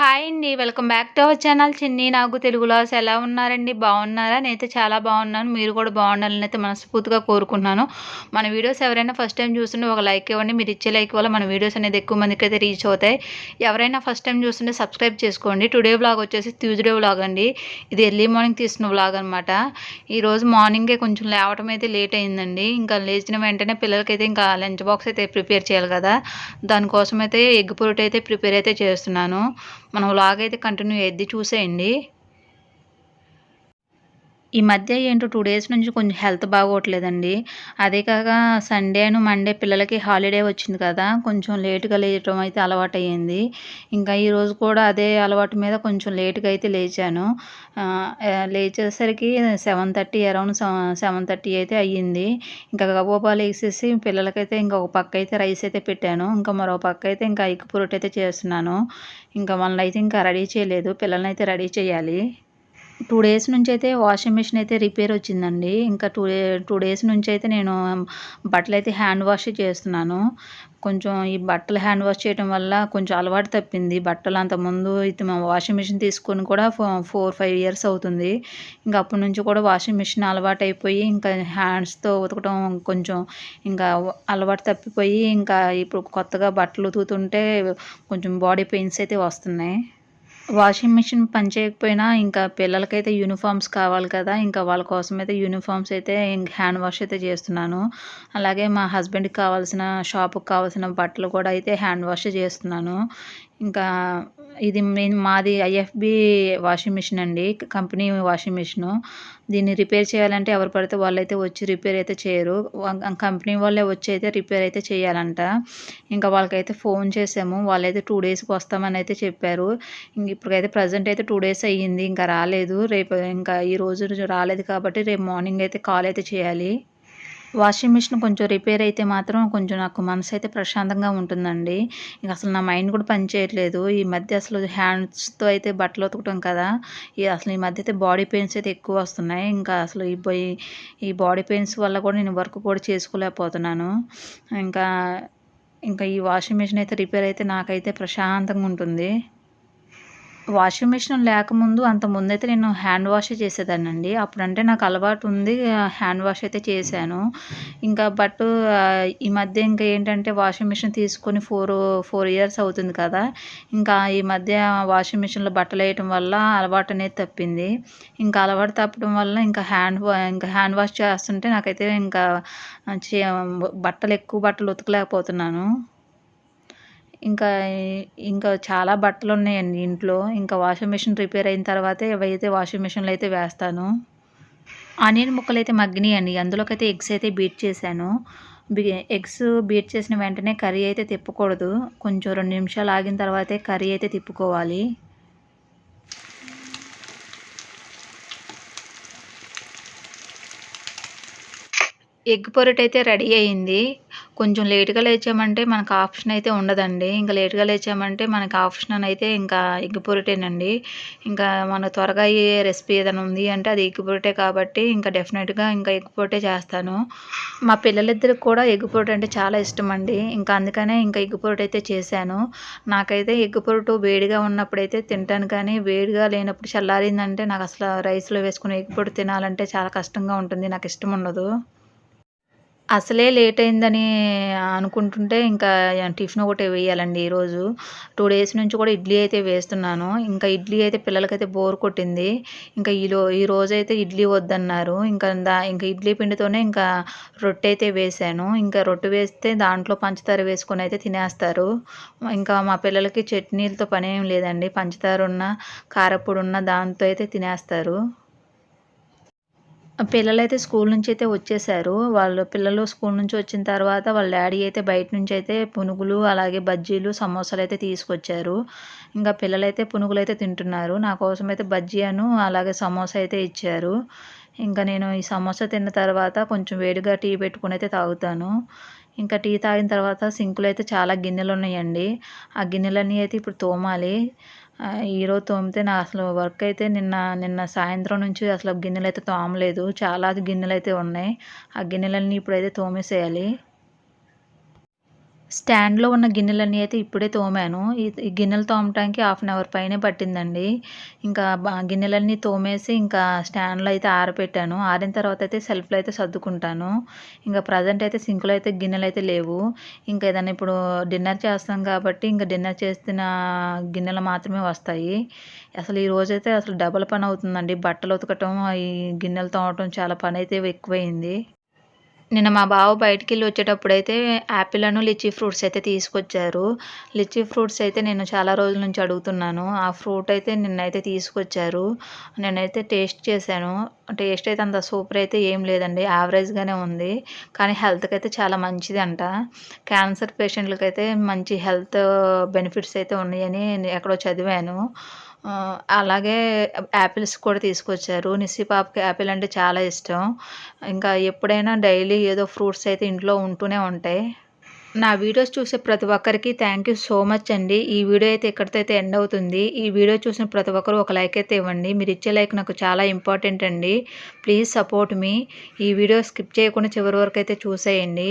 Hi అండి. Welcome back to our channel. Chinni నాకు Telugu loss ఎలా ఉన్నారండి? బాగున్నారా? నేనైతే చాలా బాగున్నాను. మీరు కూడా బాగుండాలని అయితే మనస్ఫూర్తిగా కోరుకుంటున్నాను. మన వీడియోస్ ఎవరైనా ఫస్ట్ టైం చూస్తుంటే ఒక లైక్ ఇవ్వండి. మీరు ఇచ్చే లైక్ వల్ల మన వీడియోస్ అనేది ఎక్కువ మందికి అయితే రీచ్ అవుతాయి. ఎవరైనా ఫస్ట్ టైం చూస్తుంటే సబ్స్క్రైబ్ చేసుకోండి. టుడే వ్లాగ్ వచ్చేసి ట్యూస్డే వ్లాగ్ అండి. ఇది ఎర్లీ మార్నింగ్ తీసిన వ్లాగ్ అనమాట ఈరోజు మార్నింగే కొంచెం లేవటం అయితే లేట్ అయిందండి. ఇంకా లేచిన వెంటనే పిల్లలకైతే ఇంకా లంచ్ బాక్స్ అయితే ప్రిపేర్ చేయాలి కదా. దానికోసం అయితే ఎగ్ పొరటి అయితే ప్రిపేర్ అయితే చేస్తున్నాను. మనం లాగైతే అయితే కంటిన్యూ ఎద్ది చూసేయండి. ఈ మధ్య ఏంటో టూ డేస్ నుంచి కొంచెం హెల్త్ బాగోట్లేదండి. అదే కాక సండే మండే పిల్లలకి హాలిడే వచ్చింది కదా కొంచెం లేటుగా లేయటం అయితే అలవాటు అయ్యింది ఇంకా ఈరోజు కూడా అదే అలవాటు మీద కొంచెం లేటుగా అయితే లేచాను. లేచేసరికి seven thirty around seven thirty అయితే అయ్యింది. ఇంకా గబోబాలు వేసేసి పిల్లలకైతే ఇంకా ఒక పక్క అయితే రైస్ అయితే పెట్టాను. ఇంకా మరో పక్క అయితే ఇంకా ఎగ్ పొరట్ అయితే చేస్తున్నాను. ఇంకా వాళ్ళని అయితే ఇంకా రెడీ చేయలేదు. పిల్లల్ని అయితే రెడీ చేయాలి. టూ డేస్ నుంచి అయితే వాషింగ్ మిషన్ అయితే రిపేర్ వచ్చిందండి. ఇంకా టూ డే టూ డేస్ నుంచి అయితే నేను బట్టలు అయితే హ్యాండ్ వాష్ చేస్తున్నాను. కొంచెం ఈ బట్టలు హ్యాండ్ వాష్ చేయడం వల్ల కొంచెం అలవాటు తప్పింది. బట్టలు అంత ముందు ఇది మా వాషింగ్ మిషన్ తీసుకొని కూడా ఫోర్ ఫైవ్ ఇయర్స్ అవుతుంది. ఇంకా అప్పటి నుంచి కూడా వాషింగ్ మిషన్ అలవాటు అయిపోయి ఇంకా హ్యాండ్స్తో ఉతకడం కొంచెం ఇంకా అలవాటు తప్పిపోయి ఇంకా ఇప్పుడు కొత్తగా బట్టలు ఉతుకుతుంటే కొంచెం బాడీ పెయిన్స్ అయితే వస్తున్నాయి. వాషింగ్ మిషన్ పనిచేయకపోయినా ఇంకా పిల్లలకైతే యూనిఫామ్స్ కావాలి కదా. ఇంకా వాళ్ళ కోసం అయితే యూనిఫామ్స్ అయితే హ్యాండ్ వాష్ అయితే చేస్తున్నాను. అలాగే మా హస్బెండ్కి కావాల్సిన షాప్కి కావాల్సిన బట్టలు కూడా అయితే హ్యాండ్ వాష్ చేస్తున్నాను. ఇంకా ఇది మెయిన్ మాది ఐఎఫ్బి వాషింగ్ మిషన్ అండి కంపెనీ వాషింగ్ మిషను. దీన్ని రిపేర్ చేయాలంటే ఎవరు పడితే వాళ్ళైతే వచ్చి రిపేర్ అయితే చేయరు. కంపెనీ వాళ్ళే వచ్చి అయితే రిపేర్ అయితే చేయాలంట. ఇంకా వాళ్ళకైతే ఫోన్ చేసాము. వాళ్ళైతే టూ డేస్కి వస్తామని అయితే చెప్పారు. ఇంక ఇప్పటికైతే ప్రజెంట్ అయితే టూ డేస్ అయ్యింది. ఇంకా రాలేదు. రేపు ఇంకా ఈ రోజు రాలేదు కాబట్టి రేపు మార్నింగ్ అయితే కాల్ అయితే చేయాలి. వాషింగ్ మిషన్ కొంచెం రిపేర్ అయితే మాత్రం కొంచెం నాకు మనసు అయితే ప్రశాంతంగా ఉంటుందండి. ఇంకా అసలు నా మైండ్ కూడా పనిచేయట్లేదు ఈ మధ్య అసలు హ్యాండ్స్తో అయితే బట్టలు ఉతకటం కదా. ఈ అసలు ఈ మధ్య అయితే బాడీ పెయిన్స్ అయితే ఎక్కువ వస్తున్నాయి. ఇంకా అసలు ఈ ఈ బాడీ పెయిన్స్ వల్ల కూడా నేను వర్క్ కూడా చేసుకోలేకపోతున్నాను. ఇంకా ఇంకా ఈ వాషింగ్ మిషన్ అయితే రిపేర్ అయితే నాకైతే ప్రశాంతంగా ఉంటుంది. వాషింగ్ మిషన్ లేకముందు అంత ముందైతే నేను హ్యాండ్ వాష్ చేసేదానండి అప్పుడంటే నాకు అలవాటు ఉంది హ్యాండ్ వాష్ అయితే చేశాను. ఇంకా బట్ ఈ మధ్య ఇంకా ఏంటంటే వాషింగ్ మిషన్ తీసుకొని ఫోర్ ఫోర్ ఇయర్స్ అవుతుంది కదా. ఇంకా ఈ మధ్య వాషింగ్ మిషన్లో బట్టలు వేయటం వల్ల అలవాటు అనేది తప్పింది. ఇంకా అలవాటు తప్పడం వల్ల ఇంకా హ్యాండ్ ఇంకా హ్యాండ్ వాష్ చేస్తుంటే నాకైతే ఇంకా బట్టలు ఎక్కువ బట్టలు ఉతకలేకపోతున్నాను. ఇంకా ఇంకా చాలా బట్టలు ఉన్నాయండి ఇంట్లో. ఇంకా వాషింగ్ మిషన్ రిపేర్ అయిన తర్వాతే ఇవైతే వాషింగ్ మిషన్లో అయితే వేస్తాను ఆనియన్ ముక్కలు అయితే మగ్గినాయండి. అందులోకి అయితే ఎగ్స్ అయితే బీట్ చేశాను. ఎగ్స్ బీట్ చేసిన వెంటనే కర్రీ అయితే తిప్పకూడదు. కొంచెం రెండు నిమిషాలు ఆగిన తర్వాతే కర్రీ అయితే తిప్పుకోవాలి. ఎగ్ పొరట్ అయితే రెడీ అయింది. కొంచెం లేట్గా లేచామంటే మనకు ఆప్షన్ అయితే ఉండదండి. ఇంకా లేట్గా లేచామంటే మనకి ఆప్షన్ అయితే ఇంకా ఎగ్ ఇంకా మన త్వరగా అయ్యే రెసిపీ ఏదైనా ఉంది అంటే అది ఎగ్ కాబట్టి ఇంకా డెఫినెట్గా ఇంకా ఎగ్ చేస్తాను. మా పిల్లలిద్దరికి కూడా ఎగ్ పొరట అంటే చాలా ఇష్టం అండి ఇంకా అందుకనే ఇంకా ఎగ్ అయితే చేశాను. నాకైతే ఎగ్ పొరటు వేడిగా ఉన్నప్పుడైతే తింటాను కానీ వేడిగా లేనప్పుడు చల్లారిందంటే నాకు అసలు రైస్లో వేసుకుని ఎగ్ తినాలంటే చాలా కష్టంగా ఉంటుంది. నాకు ఇష్టం ఉండదు. అసలే లేట్ అయిందని అనుకుంటుంటే ఇంకా టిఫిన్ ఒకటి వేయాలండి ఈరోజు. టూ డేస్ నుంచి కూడా ఇడ్లీ అయితే వేస్తున్నాను. ఇంకా ఇడ్లీ అయితే పిల్లలకైతే బోర్ కొట్టింది. ఇంకా ఈలో ఈ రోజు అయితే ఇడ్లీ వద్దన్నారు. ఇంకా దా ఇంకా ఇడ్లీ పిండితోనే ఇంకా రొట్టె అయితే వేసాను ఇంకా రొట్టె వేస్తే దాంట్లో పంచదార వేసుకొని అయితే తినేస్తారు. ఇంకా మా పిల్లలకి చట్నీలతో పని ఏం లేదండి. పంచదార ఉన్న కారపొడి ఉన్న దాంతో అయితే తినేస్తారు. పిల్లలు అయితే స్కూల్ నుంచి అయితే వచ్చేసారు. వాళ్ళు పిల్లలు స్కూల్ నుంచి వచ్చిన తర్వాత వాళ్ళ డాడీ అయితే బయట నుంచి అయితే పునుగులు అలాగే బజ్జీలు సమోసాలు అయితే తీసుకొచ్చారు. ఇంకా పిల్లలైతే పునుగులు అయితే తింటున్నారు. నా కోసం అయితే బజ్జీ అను అలాగే సమోసా అయితే ఇచ్చారు. ఇంకా నేను ఈ సమోసా తిన్న తర్వాత కొంచెం వేడిగా టీ పెట్టుకుని అయితే తాగుతాను. ఇంకా టీ తాగిన తర్వాత సింకులు అయితే చాలా గిన్నెలు ఉన్నాయండి. ఆ గిన్నెలన్నీ అయితే ఇప్పుడు తోమాలి. ఈరోజు తోమితే నా అసలు వర్క్ అయితే నిన్న నిన్న సాయంత్రం నుంచి అసలు గిన్నెలు అయితే తోమలేదు. చాలా గిన్నెలు అయితే ఉన్నాయి. ఆ గిన్నెలన్నీ ఇప్పుడైతే తోమేసేయాలి. స్టాండ్‌లో ఉన్న గిన్నెలన్నీ అయితే ఇప్పుడే తోమాను. ఈ గిన్నెలు తోమటానికి హాఫ్ అన్ అవర్ పైనే పట్టిందండి. ఇంకా గిన్నెలన్నీ తోమేసి ఇంకా స్టాండ్‌లో అయితే ఆరబెట్టాను. ఆరిన తర్వాత అయితే సెల్ఫ్‌లో అయితే సర్దుకుంటాను. ఇంకా ప్రజెంట్ అయితే సింక్‌లో అయితే గిన్నెలు అయితే లేవు. ఇంకా ఏదైనా ఇప్పుడు డిన్నర్ చేస్తాం కాబట్టి ఇంకా డిన్నర్ చేసిన గిన్నెలు మాత్రమే వస్తాయి. అసలు ఈ రోజైతే అసలు డబల్ పని అవుతుందండి. బట్టలు ఉతకటం, ఈ గిన్నెలు తోమటం చాలా పని అయితే ఎక్కువైంది నిన్న మా బావ బయటికి వెళ్ళి వచ్చేటప్పుడైతే యాపిల్, లిచీ ఫ్రూట్స్ అయితే తీసుకొచ్చారు. లిచీ ఫ్రూట్స్ అయితే నేను చాలా రోజుల నుంచి అడుగుతున్నాను. ఆ ఫ్రూట్ అయితే నిన్నైతే తీసుకొచ్చారు. నేనైతే టేస్ట్ చేశాను. టేస్ట్ అయితే అంత సూపర్ అయితే ఏం లేదండి. యావరేజ్‌గానే ఉంది. కానీ హెల్త్కి అయితే చాలా మంచిది అంట క్యాన్సర్ పేషెంట్‌లకైతే మంచి హెల్త్ బెనిఫిట్స్ అయితే ఉన్నాయని ఎక్కడో చదివాను. అలాగే యాపిల్స్ కూడా తీసుకొచ్చారు. నిస్సి పాపకి యాపిల్ అంటే చాలా ఇష్టం. ఇంకా ఎప్పుడైనా డైలీ ఏదో ఫ్రూట్స్ అయితే ఇంట్లో ఉంటూనే ఉంటాయి. నా వీడియోస్ చూసే ప్రతి ఒక్కరికి థ్యాంక్ యూ సో మచ్ అండి. ఈ వీడియో అయితే ఇక్కడితో అయితే ఎండ్ అవుతుంది. ఈ వీడియో చూసిన ప్రతి ఒక్కరు ఒక లైక్ అయితే ఇవ్వండి. మీరు ఇచ్చే లైక్ నాకు చాలా ఇంపార్టెంట్ అండి. Please support me. ఈ వీడియో స్కిప్ చేయకుండా చివరి వరకు అయితే చూసేయండి.